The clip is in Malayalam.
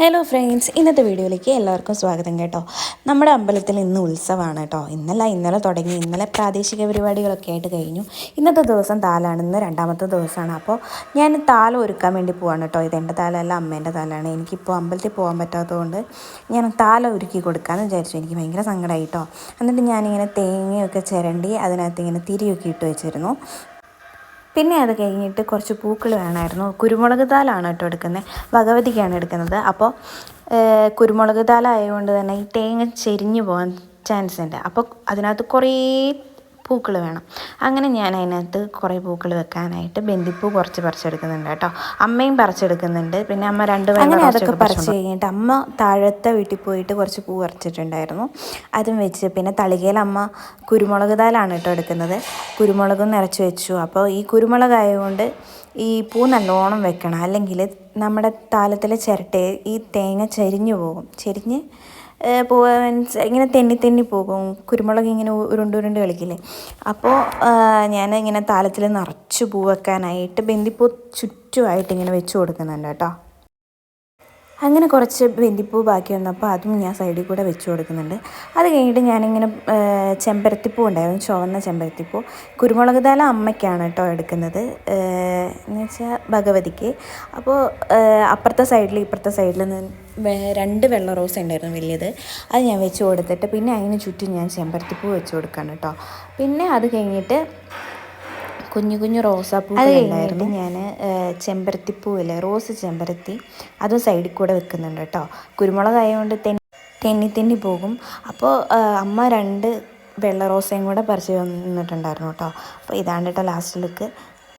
ഹലോ ഫ്രണ്ട്സ് ഇന്നത്തെ വീഡിയോയിലേക്ക് എല്ലാവർക്കും സ്വാഗതം കേട്ടോ. നമ്മുടെ അമ്പലത്തിൽ ഇന്ന് ഉത്സവമാണ് കേട്ടോ. ഇന്നലെ ഇന്നലെ തുടങ്ങി. ഇന്നലെ പ്രാദേശിക പരിപാടികളൊക്കെ ആയിട്ട് കഴിഞ്ഞു. ഇന്നത്തെ ദിവസം താലാണ് ഇന്ന് രണ്ടാമത്തെ ദിവസമാണ്. അപ്പോൾ ഞാൻ താലം ഒരുക്കാൻ വേണ്ടി പോവാണ് കേട്ടോ. ഇത് എന്റെ താലമല്ല അമ്മേന്റെ താലാണ്. എനിക്കിപ്പോൾ അമ്പലത്തിൽ പോകാൻ പറ്റാത്തതുകൊണ്ട് ഞാൻ താലം ഒരുക്കി കൊടുക്കാമെന്ന് വിചാരിച്ചു. എനിക്ക് ഭയങ്കര സങ്കടമായി കേട്ടോ. എന്നിട്ട് ഞാനിങ്ങനെ തേങ്ങയൊക്കെ ചിരണ്ടി അതിനകത്ത് ഇങ്ങനെ തിരിയൊക്കെ ഇട്ട് വെച്ചിരുന്നു. പിന്നെ അത് കഴിഞ്ഞിട്ട് കുറച്ച് പൂക്കൾ വേണമായിരുന്നു. കുരുമുളക് താലാണ് കേട്ടോ എടുക്കുന്നത്. ഭഗവതിക്കാണ് എടുക്കുന്നത്. അപ്പോൾ കുരുമുളക് താലായതുകൊണ്ട് തന്നെ ഈ തേങ്ങ ചെരിഞ്ഞു പോകാൻ ചാൻസ് ഉണ്ട് അപ്പോൾ അതിനകത്ത് കുറേ പൂക്കൾ വേണം. അങ്ങനെ ഞാൻ അതിനകത്ത് കുറേ പൂക്കൾ വെക്കാനായിട്ട് ബന്ദിപ്പൂ കുറച്ച് പറിച്ചെടുക്കുന്നുണ്ട് കേട്ടോ. അമ്മയും പറിച്ചെടുക്കുന്നുണ്ട്. പിന്നെ അമ്മ രണ്ട് അങ്ങനെ അതൊക്കെ പറിച്ച് കഴിഞ്ഞിട്ട് അമ്മ താഴത്തെ വീട്ടിൽ പോയിട്ട് കുറച്ച് പൂ പറിച്ചിട്ടുണ്ടായിരുന്നു. അതും വെച്ച് പിന്നെ തളികയിൽ അമ്മ കുരുമുളക് താലാണ് കേട്ടോ എടുക്കുന്നത്. കുരുമുളകും നിറച്ച് വെച്ചു. അപ്പോൾ ഈ കുരുമുളക് ആയതുകൊണ്ട് ഈ പൂ നല്ലോണം വെക്കണം. അല്ലെങ്കിൽ നമ്മുടെ താലത്തിലെ ചിരട്ടയെ ഈ തേങ്ങ ചരിഞ്ഞു പോകും. ചെരിഞ്ഞ് മീൻസ് ഇങ്ങനെ തെന്നി തെന്നി പോകും. കുരുമുളക് ഇങ്ങനെ ഉരുണ്ട് ഉരുണ്ട് കളിക്കില്ലേ. അപ്പോൾ ഞാൻ ഇങ്ങനെ താലത്തിൽ നിറച്ച് പൂ വെക്കാനായിട്ട് ബന്ദിപ്പൂ ചുറ്റുമായിട്ട് ഇങ്ങനെ വെച്ച് കൊടുക്കുന്നുണ്ട് കേട്ടോ. അങ്ങനെ കുറച്ച് ബന്ദിപ്പൂ ബാക്കി വന്നപ്പോൾ അതും ഞാൻ സൈഡിൽ കൂടെ വെച്ച് കൊടുക്കുന്നുണ്ട്. അത് കഴിഞ്ഞിട്ട് ഞാനിങ്ങനെ ചെമ്പരത്തിപ്പൂ ഉണ്ടായിരുന്നു ചുവന്ന ചെമ്പരത്തിപ്പൂ. കുരുമുളക് തല അമ്മയ്ക്കാണ് കേട്ടോ എടുക്കുന്നത്. എന്ന് വെച്ചാൽ ഭഗവതിക്ക്. അപ്പോൾ അപ്പുറത്തെ സൈഡിൽ ഇപ്പുറത്തെ സൈഡിൽ രണ്ട് വെള്ള റോസ് ഉണ്ടായിരുന്നു വലിയത്. അത് ഞാൻ വെച്ച് കൊടുത്തിട്ട് പിന്നെ അതിന് ചുറ്റും ഞാൻ ചെമ്പരത്തിപ്പൂ വെച്ച് കൊടുക്കാണ് കേട്ടോ. പിന്നെ അത് കഴിഞ്ഞിട്ട് കുഞ്ഞു കുഞ്ഞു റോസാപ്പൂ ഉണ്ടായിരുന്നു. ഞാൻ ചെമ്പരത്തിപ്പൂവില്ലേ റോസ് ചെമ്പരത്തി അതും സൈഡിൽ കൂടെ വെക്കുന്നുണ്ട് കേട്ടോ കുരുമുളക് ആയതുകൊണ്ട് തെന്നി തെന്നി തെന്നി പോകും അപ്പോൾ അമ്മ രണ്ട് വെള്ള റോസയും കൂടെ പറിച്ച് തന്നിട്ടുണ്ടായിരുന്നു കേട്ടോ അപ്പോൾ ഇതാണ് കേട്ടോ ലാസ്റ്റ് ലുക്ക്